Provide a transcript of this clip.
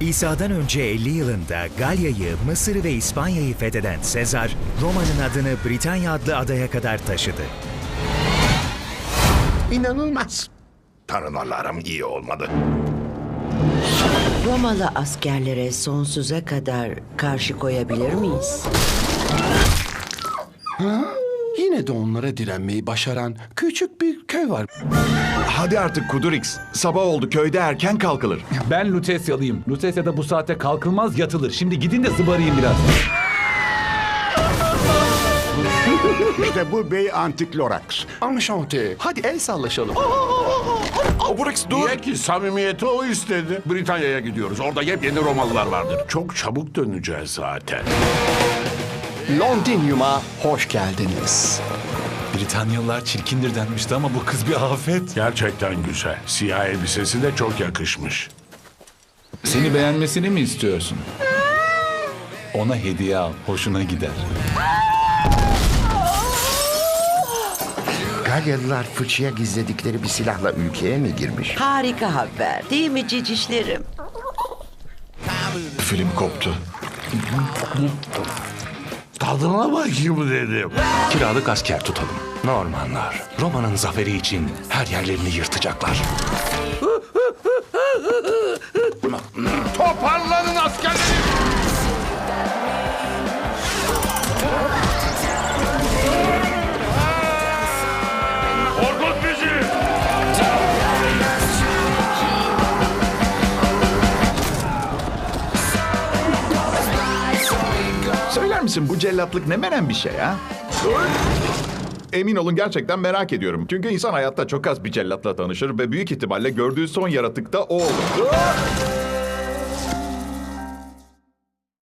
İsa'dan önce 50 yılında Galya'yı, Mısır'ı ve İspanya'yı fetheden Sezar, Roma'nın adını Britanya adlı adaya kadar taşıdı. İnanılmaz. Tanrılarım iyi olmadı. Romalı askerlere sonsuza kadar karşı koyabilir miyiz? Yine de onlara direnmeyi başaran küçük bir köy var. Hadi artık Kudurix. Sabah oldu köyde erken kalkılır. Ben Lutesyalıyım. Lutesya'da bu saate kalkılmaz yatılır. Şimdi gidin de zıbarayım biraz. İşte bu Bey Antik Lorax. Enchanté. Hadi el sallaşalım. Kudurix dur. Niye ki samimiyeti o istedi. Britanya'ya gidiyoruz. Orada yepyeni Romalılar vardır. Çok çabuk döneceğiz zaten. Londinium'a hoş geldiniz. Britanyalılar çirkindir denmişti ama bu kız bir afet. Gerçekten güzel. Siyah elbisesi de çok yakışmış. Seni beğenmesini mi istiyorsun? Ona hediye al, hoşuna gider. Galyalılar fıçıya gizledikleri bir silahla ülkeye mi girmiş? Harika haber değil mi cicişlerim? Film koptu. Tadına bakayım dedim. Kiralık asker tutalım. Normanlar Roma'nın zaferi için her yerlerini yırtacaklar. Toparlanın Söyler misin bu cellatlık ne menen bir şey ha? Emin olun gerçekten merak ediyorum. Çünkü insan hayatta çok az bir cellatla tanışır ve büyük ihtimalle gördüğü son yaratık da o olur.